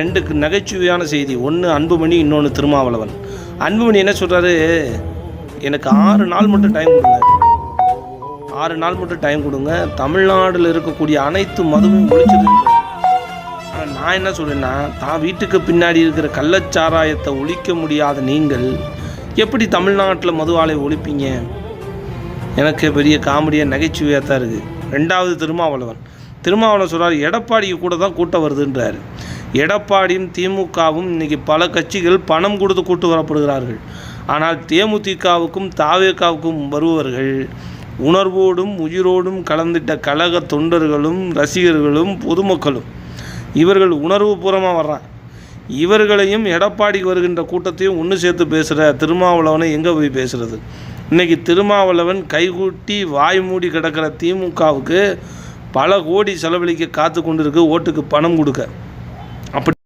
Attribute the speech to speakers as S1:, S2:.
S1: ரெண்டுக்கு நகைச்சுவையான செய்தி. ஒன்று அன்புமணி இன்னொன்று திருமாவளவன். அன்புமணி என்ன சொல்கிறாரு எனக்கு ஆறு நாள் மட்டும் டைம் கொடுங்க. ஆறு நாள் மட்டும் டைம் கொடுங்க. தமிழ்நாட்டில் இருக்கக்கூடிய அனைத்து மதுவும் ஒழிச்சது. ஆனால் நான் என்ன சொல்கிறேன்னா தான் வீட்டுக்கு பின்னாடி இருக்கிற கள்ளச்சாராயத்தை ஒழிக்க முடியாத நீங்கள் எப்படி தமிழ்நாட்டில் மதுவாலை ஒழிப்பீங்க? எனக்கு பெரிய காமெடியாக நகைச்சுவையாக தான் இருக்குது ரெண்டாவது திருமாவளவன். திருமாவளவன் சொல்கிறார் எடப்பாடிக்கு கூட தான் கூட்டம் வருதுன்றார். எடப்பாடியும் திமுகவும் இன்றைக்கி பல கட்சிகள் பணம் கொடுத்து கூட்டு வரப்படுகிறார்கள். ஆனால் தேமுதிகவுக்கும் தாவேக்காவுக்கும் வருபவர்கள் உணர்வோடும் உயிரோடும் கலந்திட்ட கழக தொண்டர்களும் ரசிகர்களும் பொதுமக்களும். இவர்கள் உணர்வுபூர்வமாக வர்றான் இவர்களையும் எடப்பாடிக்கு வருகின்ற கூட்டத்தையும் ஒன்று சேர்த்து பேசுகிற திருமாவளவனை எங்கே போய் பேசுகிறது இன்றைக்கி திருமாவளவன் கைகூட்டி வாய் மூடி கிடக்கிற திமுகவுக்கு பல கோடி செலவழிக்க காத்து கொண்டிருக்கு ஓட்டுக்கு பணம் கொடுக்க. அப்படி